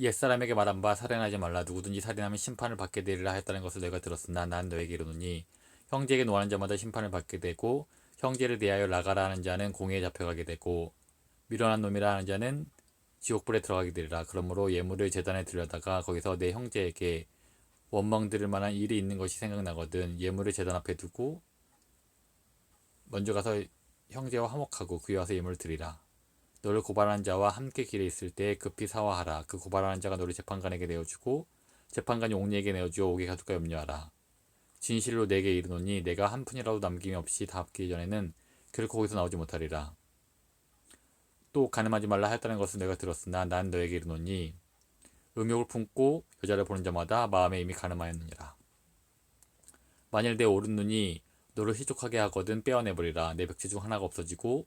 옛사람에게 말한 바 살인하지 말라. 누구든지 살인하면 심판을 받게 되리라 했다는 것을 내가 들었으나 난 너에게 이르노니 형제에게 노하는 자마다 심판을 받게 되고 형제를 대하여 나가라 하는 자는 공회에 잡혀가게 되고 미련한 놈이라 하는 자는 지옥불에 들어가게 되리라. 그러므로 예물을 재단에 들여다가 거기서 내 형제에게 원망 들을 만한 일이 있는 것이 생각나거든 예물을 재단 앞에 두고 먼저 가서 형제와 화목하고 그에 와서 예물을 드리라 너를 고발하는 자와 함께 길에 있을 때 급히 사화하라. 그 고발하는 자가 너를 재판관에게 내어주고 재판관이 옥리에게 내어주어 옥에 가둘까 염려하라. 진실로 내게 이르노니 내가 한 푼이라도 남김이 없이 다 합기기 전에는 결코 거기서 나오지 못하리라. 또 가늠하지 말라 하였다는 것을 내가 들었으나 난 너에게 이르노니 음욕을 품고 여자를 보는 자마다 마음에 이미 가늠하였느니라. 만일 내 오른 눈이 너를 희족하게 하거든 빼어내버리라. 내 백체 중 하나가 없어지고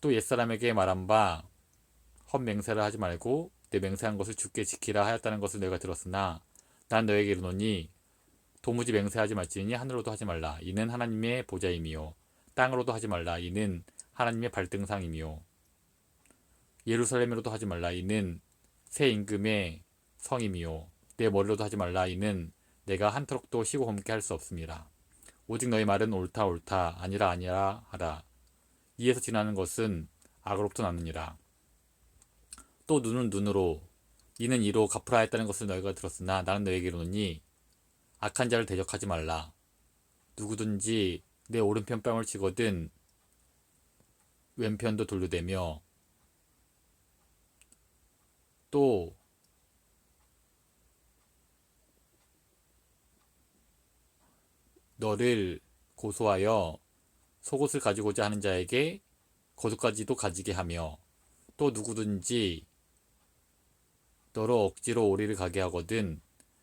또 옛사람에게 말한 바 헛맹세를 하지 말고 내 맹세한 것을 죽게 지키라 하였다는 것을 내가 들었으나 난 너에게 이르노니 도무지 맹세하지 말지니 하늘로도 하지 말라. 이는 하나님의 보좌임이요. 땅으로도 하지 말라. 이는 하나님의 발등상이며 예루살렘으로도 하지 말라. 이는 새 임금의 성임이요. 내 머리로도 하지 말라. 이는 내가 한트럭도 쉬고 검게 할 수 없습니다. 오직 너희 말은 옳다 옳다. 아니라 아니라 하라 이에서 지나는 것은 악으로부터 나느니라. 또 눈은 눈으로 이는 이로 갚으라 했다는 것을 너희가 들었으나 나는 너에게 이르노니 악한 자를 대적하지 말라. 누구든지 내 오른편 뺨을 치거든 왼편도 돌려대며 또 너를 고소하여 속옷을 가지고자 하는 자에게 겉옷까지도 가지게 하며 또 누구든지 너로 억지로 오리를 가게 하거든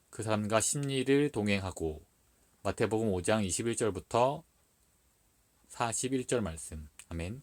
그 사람과 심리를 동행하고 마태복음 5장 21절부터 41절 말씀. 아멘